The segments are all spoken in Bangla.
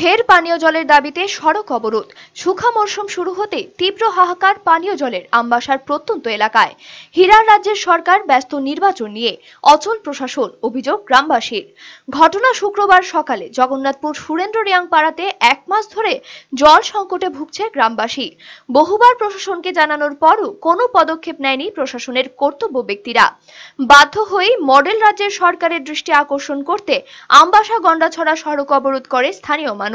ফের পানীয় জলের দাবিতে সড়ক অবরোধ। শুখা মরশুম শুরু হতে তীব্র হাহাকার পানীয় জলের আমবাসার প্রত্যন্ত এলাকায়। হীরার রাজ্যের সরকার ব্যস্ত নির্বাচন নিয়ে অচল প্রশাসন, অভিযোগ গ্রামবাসীর। ঘটনা শুক্রবার সকালে জগন্নাথপুর সুরেন্দ্র রিয়াং পাড়াতে এক মাস ধরে জল সংকটে ভুগছে গ্রামবাসী। বহুবার প্রশাসনকে জানানোর পরও কোনো পদক্ষেপ নেয়নি প্রশাসনের কর্তব্য ব্যক্তিরা। বাধ্য হয়ে মডেল রাজ্যের সরকারের দৃষ্টি আকর্ষণ করতে আমবাসা গন্ডাছড়া সড়ক অবরোধ করে স্থানীয় মানুষ।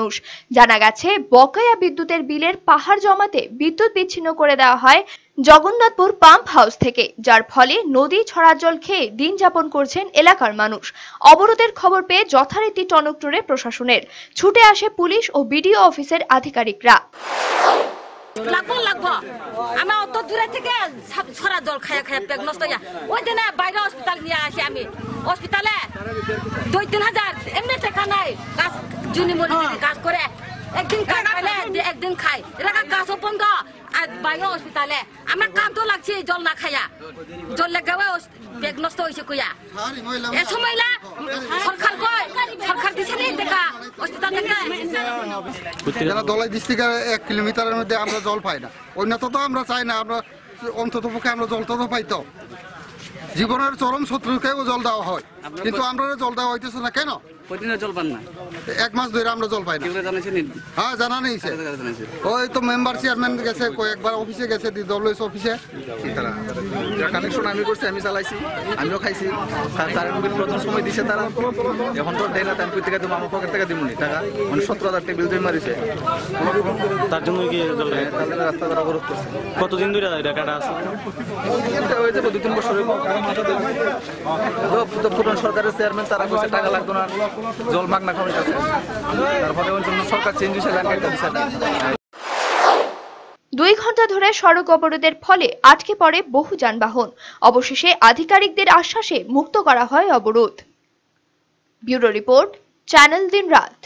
জানা গেছে, বকেয়া বিদ্যুতের বিলের পাহাড় জমাতে বিদ্যুৎ বিচ্ছিন্ন করে দেওয়া হয় জগন্নাথপুর পাম্প হাউস থেকে, যার ফলে নদী ছড়ার জল খেয়ে দিন যাপন করছেন এলাকার মানুষ। অবরোধের খবর পেয়ে যথারীতি টনক নড়ে প্রশাসনের। ছুটে আসে পুলিশ ও বিডিও অফিসের আধিকারিকরা। আমি। হসপিটালে দুই তিন হাজার। এমনি টাকা নাই। গাছ জুনি মুনি কাজ করে একদিন কাজ একদিন খাই এলাকা গাছও বন্ধ আর বাইরে হসপিটালে। আমার কাম তো লাগছে জল না খাইয়া জল লেগে পেক নষ্ট হয়েছে কইয়া। এ সময় সরকার কয় সরকার দিছে নি দেখা হসপিটাল থেকে যারা দলাই ডিস্ট্রিক্টের এক কিলোমিটারের মধ্যে আমরা জল পাই না। অন্যত তো আমরা চাই না আমরা অন্তত পক্ষে আমরা জলটা তো পাইতো। জীবনের চরম শত্রুকেও জল দেওয়া হয়। কিন্তু আমরা জল দেওয়া হইতেছে না। কেন? কদিনের জল পান না? এক মাস ধরে আমরা জল পাই না। হ্যাঁ জানা নেই সে ওই তো মেম্বার চেয়ারম্যান গেছে কয়েকবার অফিসে গেছে ডব্লিউএস অফিসে তারা যা কানেকশন আমি করছি আমি চালাইছি আমিও খাইছি। প্রথম সময় দিছে তারা। এখন তো দেয় না তাই কই থেকে আমার পকেট থেকে টাকা? মানে হাজার টাকা বিল জমা মারিছে তার জন্য কি জল হ্যাঁ, তাদের রাস্তা তারা অবরোধ করছে। কতদিন ধরে এটা কাটা আছে? এটা হয়ে যাবে তিন বছর পুরান সরকারের চেয়ারম্যান তারা কইছে টাকা লাগতো না। জল তারপরে ওই জন্য সরকার চেঞ্জ হয়েছে দুই ঘণ্টা ধরে সড়ক অবরোধের ফলে আটকে পড়ে বহু যানবাহন। অবশেষে আধিকারিকদের আশ্বাসে মুক্ত করা হয় অবরোধ। ব্যুরো রিপোর্ট, চ্যানেল দিন রাত।